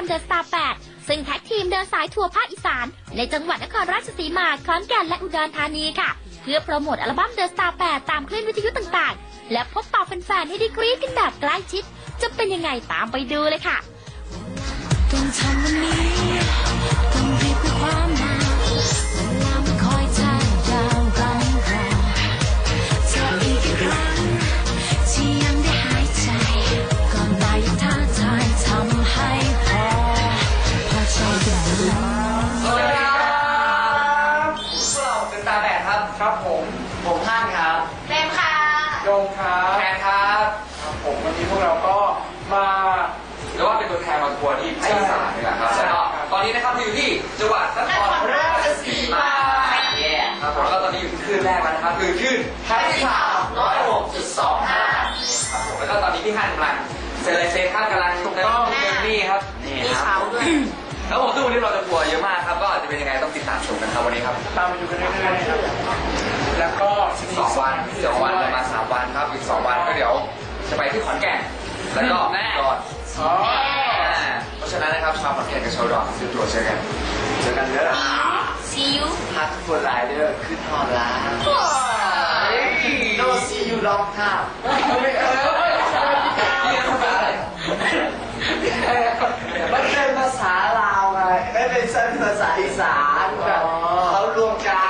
มเดอะสตาร์แปดซึ่งแท็กทีมเดินสายทัวร์ภาคอีสาน ในจังหวัดนครราชสีมาขอนแก่นและอุดรธานีค่ะ เพื่อโปรโมทอัลบั้มเดอะสตาร์แปดตามคลื่นวิทยุต่างๆ และพบปะแฟนๆให้ได้กรี๊ดกันแบบใกล้ชิด จะเป็นยังไงตามไปดูเลยค่ะต้องทำวันนี้ มาหรือว่าเป็นตัวแทนมาทัวร์ที่ภาคอีสานนี่แหละครับใช่แล้วก็ครับตอนนี้นะครับเราอยู่ที่จังหวัดนครราชสีมาเย้ครับผมแล้วก็ตอนนี้อยู่ที่คลื่นแรกแล้วนะครับคือคลื่นไทยข่าวร้อยหกจุดสองห้าครับผมแล้วก็ตอนนี้พี่ฮันกำลังเซเลเซท่านกำลังเติมเงินนี่ครับนี่มีครัเช้าบด้วยแล้วผมซึ่งวันนี้เราจะทัวร์เยอะมากครับก็จะเป็นยังไงต้องติดตามชมกันครับวันนี้ครับตามไปดูกันเรื่อยๆครับแล้วก็จะมีสองวันสองวันเรามาสามวันครับอีกสองวันก็เดี๋ยวจะไปที่ขอนแก่น แล้วก็ก่อนอ๋อเพราะฉะนั้นนะครับชาวขอนแก่นกับชาวดอนซื้อตั๋วเจอกันเจอกันเด้อซียูพักทุกคนไลน์เด้อขึ้นทอดล้านโนซียูลองท่าเรียนภาษาอะไรมันเป็นภาษาลาวไงไม่เป็นเส้นภาษาอีสานแบบเขารวมกา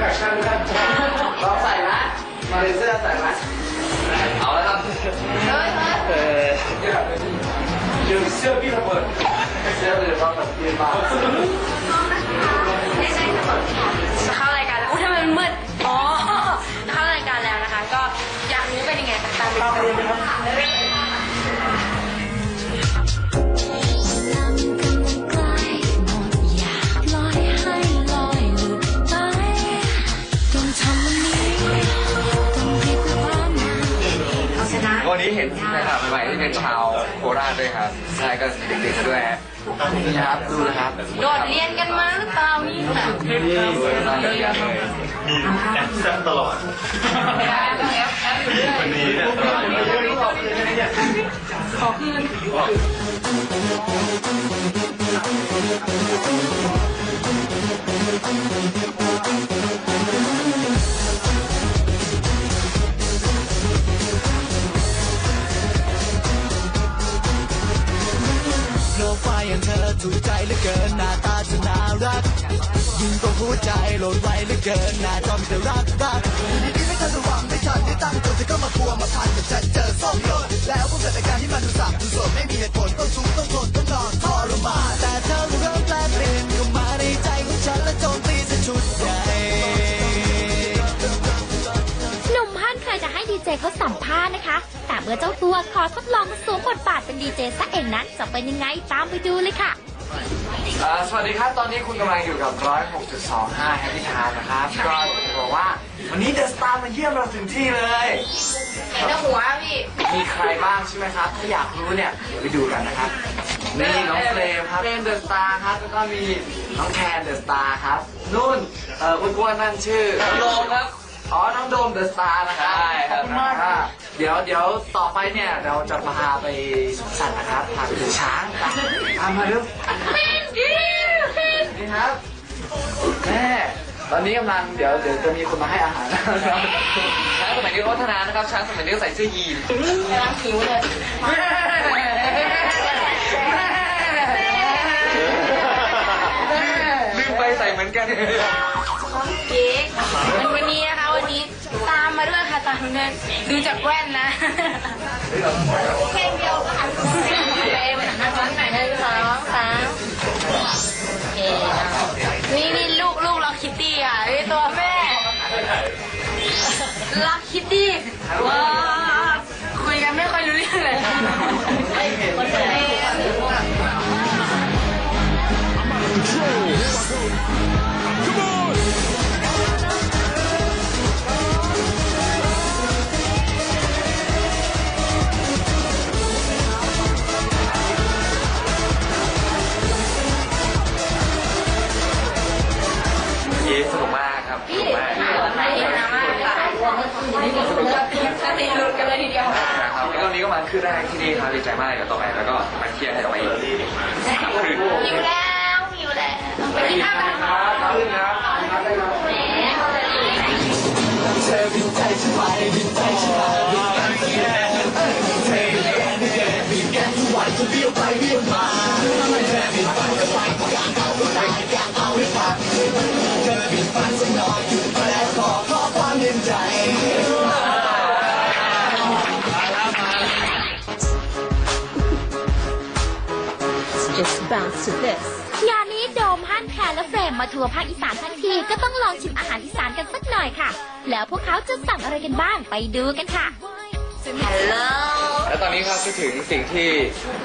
ครับซิกแพคชั่นกันลองใส่นะ มาเลเซียใส่ไหมเอาแล้วครับ เฮ้ยเฮ้ยเออเดี๋ยวเสื้อพี่ระเบิดเสื้อเลยว่าแบบเย็นมากไม่ใช่รวจค่ะจะเข้ารายการแล้วอุ้ยทำไมมันมืด อ๋อจะเข้ารายการแล้วนะคะ ก็อยากรู้เป็นยังไงตามไปดูเวลามัน วันนี้เห็นนะครับใหม่ๆที่เป็นชาวโคราชด้วยครับใช่ก็เด็กๆด้วยฮะนี่ครับดูนะครับโดดเรียนกันมาหรือเปล่านี่ค่ะนี่ดูน่าเรียนเลยมีแอปแซมตลอดวันนี้เนี่ยตลอดเลยโถูกใจเหลือเกินหน้าตาเธอน่ารักยิ่งกว่าหัวใจโหลดไว้เหลือเกินหน้าจอมีแต่รักรักดีดีไม่ทันระวังไม่ทันได้ตั้งตัวเธอก็มาพัวมาพันกับฉันเจอส้มโยนแล้วก็เกิดอาการที่มันดูสับดูสดไม่มีเหตุผลต้องทุกข์ต้องทนต้องนอนทรมานแต่เธอเริ่มแปลเปลี่ยนเข้ามาในใจของฉันและโจมตีซะชุดใหญ่หนุ่มฮั่นเคยจะให้ดีเจเขาสัมภาษณ์นะคะ แต่เมื่อเจ้าตัวขอทดลองมาสวมบทบาทเป็นดีเจซะเองนั้นจะเป็นยังไงตามไปดูเลยค่ะ อ่าสวัสดีครับ ตอนนี้คุณกำลังอยู่กับ 106.25 Happy Time นะครับ ก็จะบอกว่า วันนี้เดอะสตาร์มาเยี่ยมเราถึงที่เลยเห็นแต่หัวพี่ มีใครบ้างใช่ไหมครับ ถ้าอยากรู้เนี่ย เดี๋ยวไปดูกันนะครับ นี่น้องเฟรมครับเฟรมเดอะสตาร์ครับ แล้วก็มีน้องแคนเดอะสตาร์ครับ นุ่น เอ่ออ้วนๆนั่นชื่อน้องโดมครับ อ๋อ น้องโดมเดอะสตาร์นะครับใช่ครับอ่าเดี๋ยวเดี๋ยวต่อไปเนี่ย เราจะพาไปสวนสัตว์นะครับ พาไปดูช้างตามตามมาเร็ว นี่ครับแม่ตอนนี้กำลังเดี๋ยวเดี๋ยวจะมีคนมาให้อาหารช้างสมัยนี้พัฒนานะครับช้างสมัยนี้ก็ใส่เสื้อยีนกำลังหิวเลยแม่เหมือนกันเก๊กวันนี้นะคะวันนี้ตามมาด้วยค่ะตามมาด้วยดูจากแว่นนะ ตี้ ดีใจมากเดี๋ยวต่อไปแล้วก็มาเที่ยวให้ต่อไปอีกหิวแล้วหิวแล้วไปกินข้าวกันค่ะขึ้นครับเธอบินใจฉันไปบินใจฉันมาบินกันเธอบินกันบินกันบินกันทุกวันจะเบี้ยวไปเบี้ยวมาเธอบินฝันจะไปกางเอาไปกางเอาให้ฟังเธอบินฝันสักหน่อย Just bounce to this งานนี้โดมฮั่นแคนและเฟรมมาทัวร์ภาคอีสานทั้งทีก็ต้องลองชิมอาหารอีสานกันสักหน่อยค่ะ แล้วพวกเขาจะสั่งอะไรกันบ้างไปดูกันค่ะ ฮัลโหล แล้วตอนนี้ครับก็ถึงสิ่งที่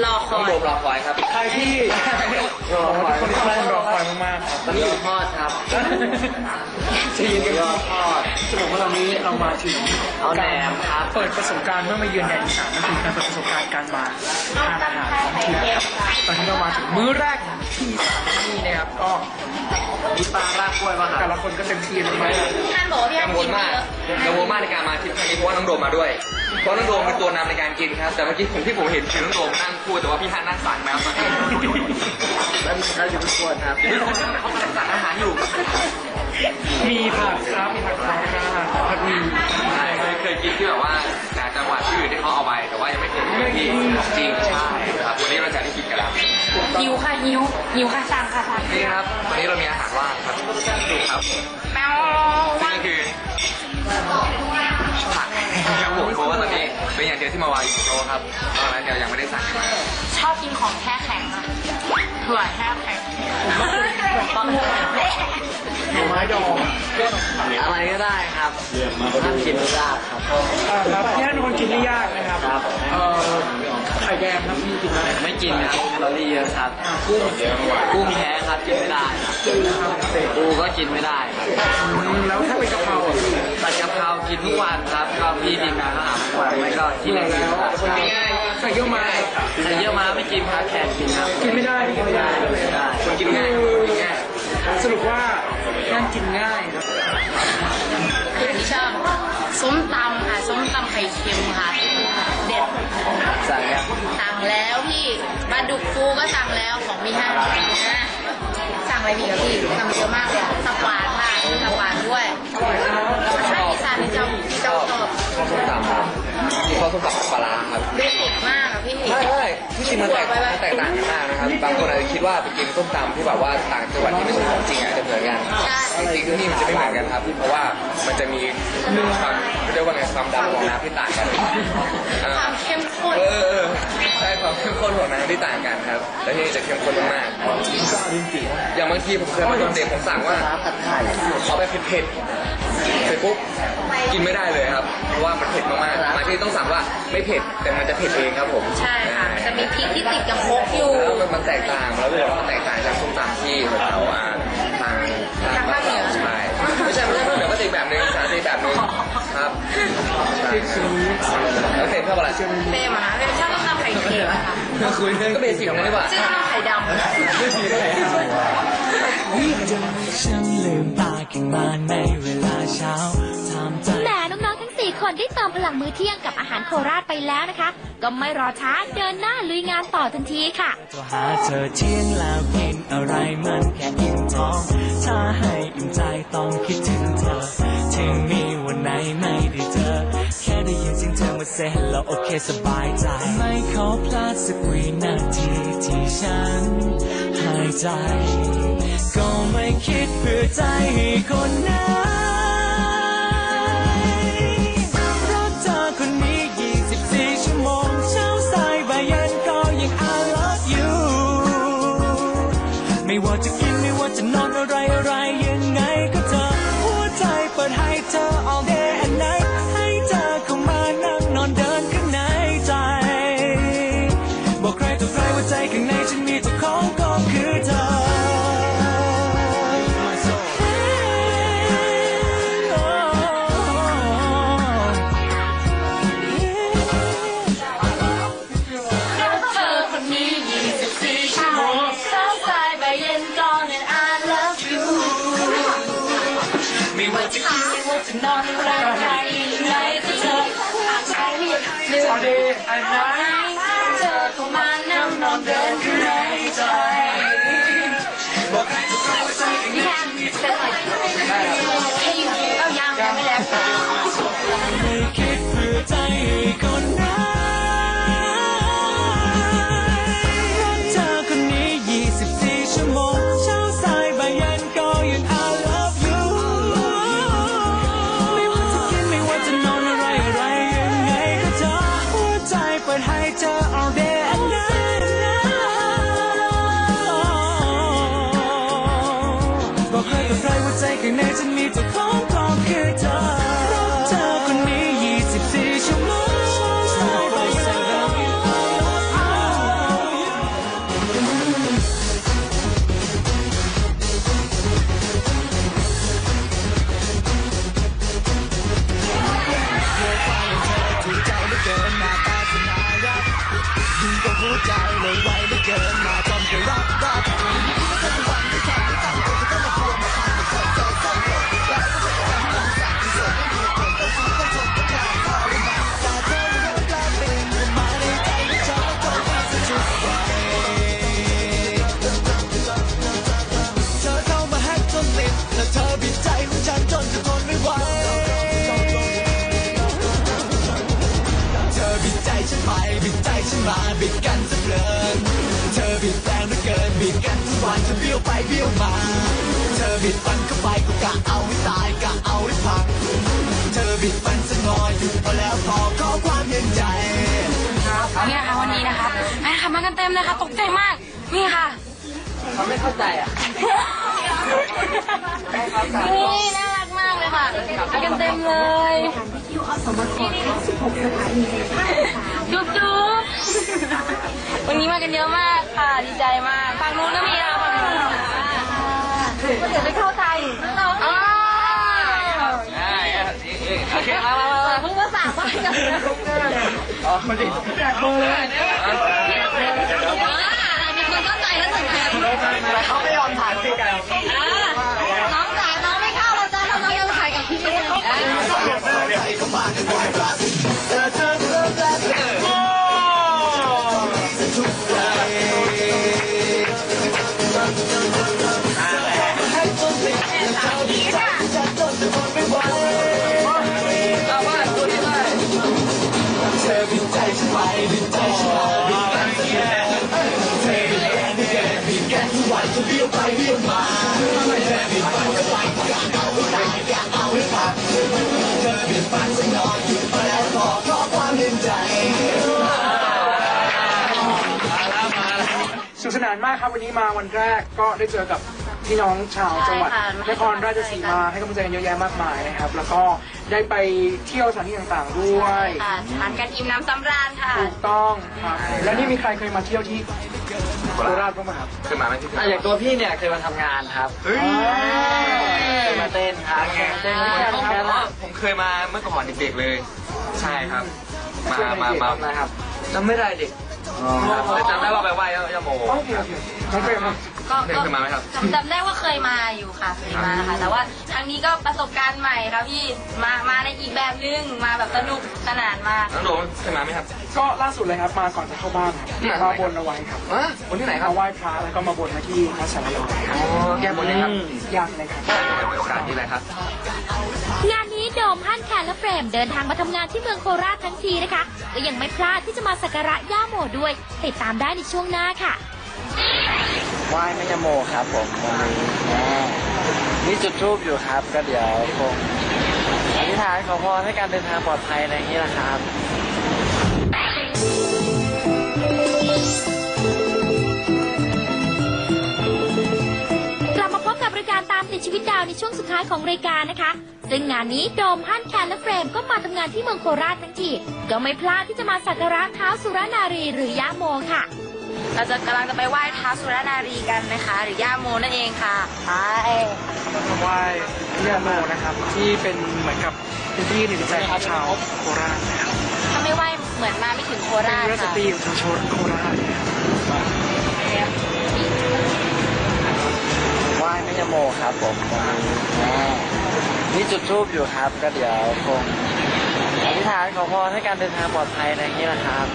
รอคน้อองยโดมรอคอยครับใครที่รอคอยคนที่กำลังรอคอยมากๆครับตอนนี้อยู่ทอดครับจะยินกันยอดทอดสรุปว่าเรานี้เรามาถึงเอาแหนมครับ เปิดประสบการณ์เมื่อมาเยือนแดนอีสานนั่นคือการเปิดประสบการณ์การมาทานอาหารท้องถิ่นครับตอนนี้เรามาถึงมื้อแรกที่อีสาน ที่นี่นะครับก็มีปลารากกล้วยป่ะคแต่รับละคนก็เต็มที่เลยไหมท่านบอกว่าพี่ฮันกังวกิลนมากเยอะกังวลมากในการมาทริปครั้งนี้เพราะว่าน้องโดมมาด้วย เพราะน้องโดมเป็นตัวนำในการกินครับ แต่เมื่อกี้ผมที่ผมเห็นคือน้องโดมนั่งพูดแต่ว่าพี่ฮันนั่งสั่งแล้วแล้วแล้วอยู่ทุกคนครับทุกคนเขากำลังสั่งอาหารอยู่ มีผักครับมีผักคะน้าผัดหมี่ใช่เคยเคยกินที่แบบว่าจากจังหวัดที่อื่นที่เขาเอาไปแต่ว่ายังไม่เคยกินที่ของจริงใช่ครับวันนี้เราจะได้กินกันแล้ว หิวค่ะหิวหิวค่ะสั่งค่ะสั่งนี่ครับวันนี้เรามีอาหารว่างครับดูครับแมวซึ่งก็คือผักครับผมเพราะว่าตอนนี้เป็นอย่างเดียวที่มาวางอยู่บนโต๊ะครับตอนนั้นเดี๋ยวยังไม่ได้สั่งกันมาชอบกินของแช่แข็งอะถั่วแช่แข็ง หน่อไม้ดองอะไรก็ได้ครับห้ามกินไม่ได้ครับอ่าครับที่นั่นคนกินไม่ยากนะครับครับเอ่อไข่แดงครับพี่กินได้ไม่กินครับแคลอรี่เยอะครับอ่ากุ้งกุ้งแท้ครับกินไม่ได้ครับปูก็กินไม่ได้ครับอืมแล้วถ้าเป็นกะเพราอะพี่ผัดกะเพรากินทุกวันครับก็พี่ทีมงานก็หาทุกวันไม่ก็ที่ไหนกินครับใส่เยอะมาใส่เยอะมาไม่กินครับแขกกินครับกินไม่ได้พี่กินไม่ได้ เค็มค่ะ เด็ดสั่งครับสั่งแล้วพี่ปลาดุกฟูก็สั่งแล้วของพี่ฮันนะสั่งอะไรดีกับพี่สั่งเยอะมากเลยอะตับหวานค่ะตับหวานด้วยใช่อีสา นที่เจ้าที่เจ้าชอบข้าวส้มตำครับข้าวส้มตำปลาร้าครับเบสิกมากอะพี่ใช่ใช่ที่จริงมันแตกมันแตกต่างกันมากนะครับ บางคนอาจจะคิดว่าไปกินส้มตำที่แบบว่าต่างจังหวัดที่ไม่ใช่ของจริงอาจจะเหมือนกันใช่ จริงๆที่นี่มันจะไม่เหมือนกันครับ เพราะว่ามันจะมีความเรียกว่าไงความดำของน้ำที่ต่างกันอ่าความเข้มข้นเออเออใช่ความเข้มข้นของน้ำที่ต่างกันครับ แล้วที่นี่จะเข้มข้นมากๆอย่างบางทีผมเคยมาตอนเด็กผมสั่งว่า ขอแบบเผ็ดๆเส ร็จปุ๊บกินไม่ได้เลยครับเพราะว่ามันเผ็ดมากๆมาที่ต้องสั่งว่าไม่เผ็ดแต่มันจะเผ็ดเองครับผมใช่ค่ะจะมีพริกที่ติดกับพกอยู่แล้วมันมันแตกต่างแล้วเรามันแตกต่างจากส้มตำที่แถวๆอ่าทางทางภาคเหนือใช่ไม่ใช่ไม่ใช่ภาคเหนือก็จะอีกแบบหนึงสารจะอีกแบบหนึงครับใช่แล้วเสร็จเท่าไหร่เฟรมอะนะเฟรมชอบต้มตำไข่เค็มอะค่ะก็เบสิกนะนี่หว่าชื่อต้มตำไข่ดำ ฉันลืมตาขึ้นมาในเวลาเช้าถามใจแหมน้องๆทั้ง 4 คนได้เติมพลังมื้อเที่ยงกับอาหารโคราชไปแล้วนะคะ ก็ไม่รอช้าเดินหน้าลุยงานต่อทันทีค่ะตัวหาเธอเที่ยงแล้วกินอะไรมันแค่อิ่มท้องถ้าให้อิ่มใจต้องคิดถึงเธอ ถึงมีวันไหนไม่ได้เจอ แค่ได้ยินเสียงเธอมาเซ็นแล้วโอเคสบายใจ ไม่ขอพลาดสักวินาทีที่ฉันให้ายใจ ก็ไม่คิดเพื่อใจคนนั้น นอนอะไรอะไรไหนก็เธออาจใจไม่เลือกเอาดีอันนั้นเธอเข้ามานั่งนอนเดินข้างในใจบอกใค่เป็นหน่อยให้อยู่เอายังยังไม่แล้ว มาบิดกันจะเพลิน เธอบิดแรงเหลือเกินบิดกันทุกวันจะเบี้ยวไปเบี้ยวมา เธอบิดฟันเข้าไปก็กะเอาให้ตายกะเอาให้พัง เธอบิดฟันสักหน่อยพอแล้วพอขอความเย็นใจเนี่ยค่ะวันนี้นะคะแม่ค่ะมากันเต็มเลยค่ะตกใจมากนี่ค่ะเขาไม่เข้าใจอะนี่น่ารักมากเลยค่ะมากันเต็มเลยจุ๊บจุ๊บ วันนี้มากันเยอะมากค่ะ ดีใจมากฝั่งนู้นก็มีนะฝั่งนู้นก็เดี๋ยวไปเข้าใจน้องอ๋อโอเคมามามาเพิ่งมาสามวันกันอ๋อมาดิแจกเบอร์เลยมีคนเข้าใจแล้วถึงแถมแต่เขาไม่ยอมถ่ายด้วยกันน้องจ๋าน้องไม่เข้าแล้วจ้าน้องยังถ่ายกับพี่เลย มากครับวันนี้มาวันแรกก็ได้เจอกับพี่น้องชาวจังหวัดใช่ค่ะ นครราชสีมาให้กำลังใจกันเยอะแยะมากมายนะครับ แล้วก็ได้ไปเที่ยวสถานที่ต่างๆด้วยค่ะทานกันอิ่มน้ำสำราญค่ะ ถูกต้องครับแล้วนี่มีใครเคยมาเที่ยวที่โคราชบ้างไหมครับเคยมาไหมที่อะอย่างตัวพี่เนี่ยเคยมาทำงานครับเฮ้ย เคยมาเต้นครับเต้นด้วยกันครับผมเคยมาเมื่อก่อนเด็กๆเลย ใช่ครับ มามามานะครับจำไม่ได้เด็กแต่ จำได้ว่าไปไหว้ย่าโมโอเคโอเคน้องเฟรมครับก็เคยก็เคยมาไหมครับจำจำได้ว่าเคยมาอยู่ค่ะเคยมาค่ะ แต่ว่าครั้งนี้ก็ประสบการณ์ใหม่ค่ะพี่มามาในอีกแบบนึงมาแบบสนุกสนานมากน้องโดมเคยมาไหมครับ ก็ล่าสุดเลยครับมาก่อนจะเข้าบ้านครับที่ไหนมาบนเอาไว้ครับอะคนที่ไหนครับมาไหว้พระแล้วก็มาบนมาที่วัดสารยาครับอ๋อแก้บนเลยครับยากเลยครับโอกาสที่ไรครับงานนี้ โดมฮั่นแคนและเฟรมเดินทางมาทำงานที่เมืองโคราชทั้งทีนะคะ ก็ยังไม่พลาดที่จะมาสักการะย่าโมด้วย ติดตามได้ในช่วงหน้าค่ะไหว้แม่ยโมครับผมวันนี้อ่ามีจุดทูบอยู่ครับ ก็เดี๋ยวคงอธิษฐานขอพรให้การเดินทางปลอดภัยอะไรอย่างนี้แหละครับกลับมาพบกับรายการตามติดชีวิตดาวในช่วงสุดท้ายของรายการนะคะ ซึ่งงานนี้โดมฮั่นแคนและเฟรมก็มาทำงานที่เมืองโคราชทั้งทีก็ไม่พลาดที่จะมาสักการะเท้าสุรนารีหรือย่าโมค่ะ เราจะกำลังจะไปไหว้ท้าวสุรนารีกันนะคะ หรือย่าโมนั่นเองค่ะไปไหว้ย่าโมนะครับที่เป็นเหมือนกับเป็นที่หนึ่งใจของชาวโคราชนะครับถ้าไม่ไหว้เหมือนมาไม่ถึงโคเป็นราชเรื่องสค่ะตรีของชาวโชนโคราช นะครับไหว้แม่ยโมครับผมนนี้อ่จุดทูบอยู่ครับ ก็เดี๋ยวคงอธิษฐานขอพรให้การเดินทางปลอดภัยอะไรอย่างนี้นะครับ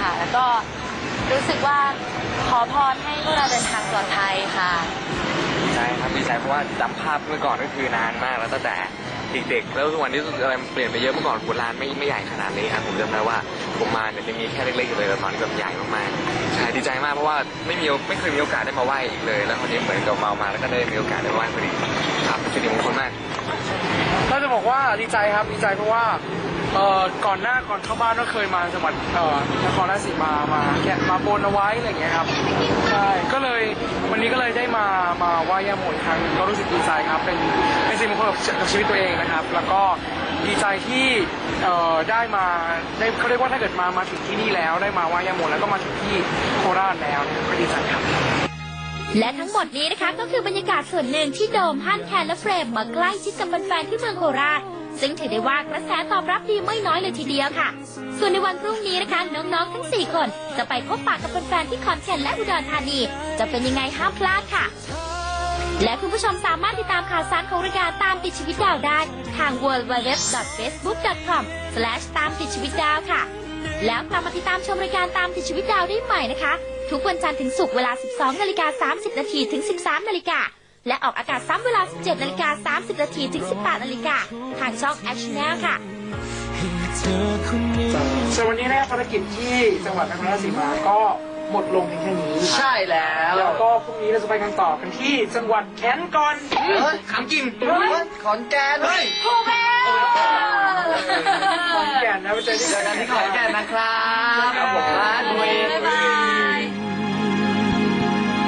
ค่ะ แล้วก็รู้สึกว่าขอพรให้พวกเราเดินทางปลอดภัยค่ะดีใจครับดีใจเพราะว่าจำภาพเมื่อก่อนก็คือนานมากแล้วตั้งแต่เด็กๆแล้วทุกวันนี้อะไรมันเปลี่ยนไปเยอะเมื่อก่อนโบราณไม่ไม่ใหญ่ขนาดนี้ครับผมจำได้ว่าผมมาเนี่ยจะมีแค่เล็กๆอยู่เลยแต่ตอนนี้แบบใหญ่มากๆใช่ดีใจมากเพราะว่าไม่มีไม่เคยมีโอกาสได้มาไหว้อีกเลย แล้วคนนี้เหมือนกับมามาแล้วก็ได้มีโอกาสได้ไหว้พอดีครับเป็นสิริมงคลมากเราจะบอกว่าดีใจครับดีใจเพราะว่าเอ่อ ก่อนหน้าก่อนเข้าบ้านก็เคยมาจังหวัดเอ่อนครราชสีมามาแกะมาบนเอาไว้อะไรอย่างเงี้ยครับใช่ก็เลยวันนี้ก็เลยได้มามาไหว้ย่าโมอีกครั้งก็รู้สึกดีใจครับ เป็นเป็นสิ่งมงคลกับชีวิตตัวเองนะครับ แล้วก็ดีใจที่เอ่อได้มาได้เขาเรียกว่าถ้าเกิดมามาถึงที่นี่แล้ว ได้มาไหว้ย่าโมแล้วก็มาถึงที่โคราชแล้วก็ดีใจครับและทั้งหมดนี้นะคะก็คือบรรยากาศส่วนหนึ่งที่โดมฮั่นแคนและเฟรมมาใกล้ชิดกับแฟนๆที่เมืองโคราช ซึ่งถือได้ว่ากระแสตอบรับดีไม่น้อยเลยทีเดียวค่ะ ส่วนในวันพรุ่งนี้นะคะน้องๆทั้ง 4 คน จะไปพบปะกับแฟนๆที่ขอนแก่นและอุดรธานี จะเป็นยังไงห้ามพลาดค่ะ และคุณผู้ชมสามารถติดตามข่าวสารของรายการตามติดชีวิตดาวได้ ทาง www.facebook.com ตามติดชีวิตดาวค่ะ แล้วกลับมาติดตามชมรายการตามติดชีวิตดาวได้ใหม่นะคะ ทุกวันจันทร์ถึงศุกร์เวลา 12นาฬิกา30นาทีถึง 13นาฬิกา และออกอากาศซ้ำเวลา 17นาฬิกา30นาทีถึง 18นาฬิกาทางช่อง a c t i o n ค่ะ ส่วนวันนี้นะครับภารกิจที่จังหวัดนครราชสีมาก็หมดลงเพียงแค่นี้ใช่แล้วแล้วก็พรุ่งนี้เราจะไปกันต่อกันที่จังหวัดแคนก่อนขำกินขอนแก่นเฮ้ยขอนแก่นนะไปเจอที่เจอกันที่ขอนแก่นนะครับครับผม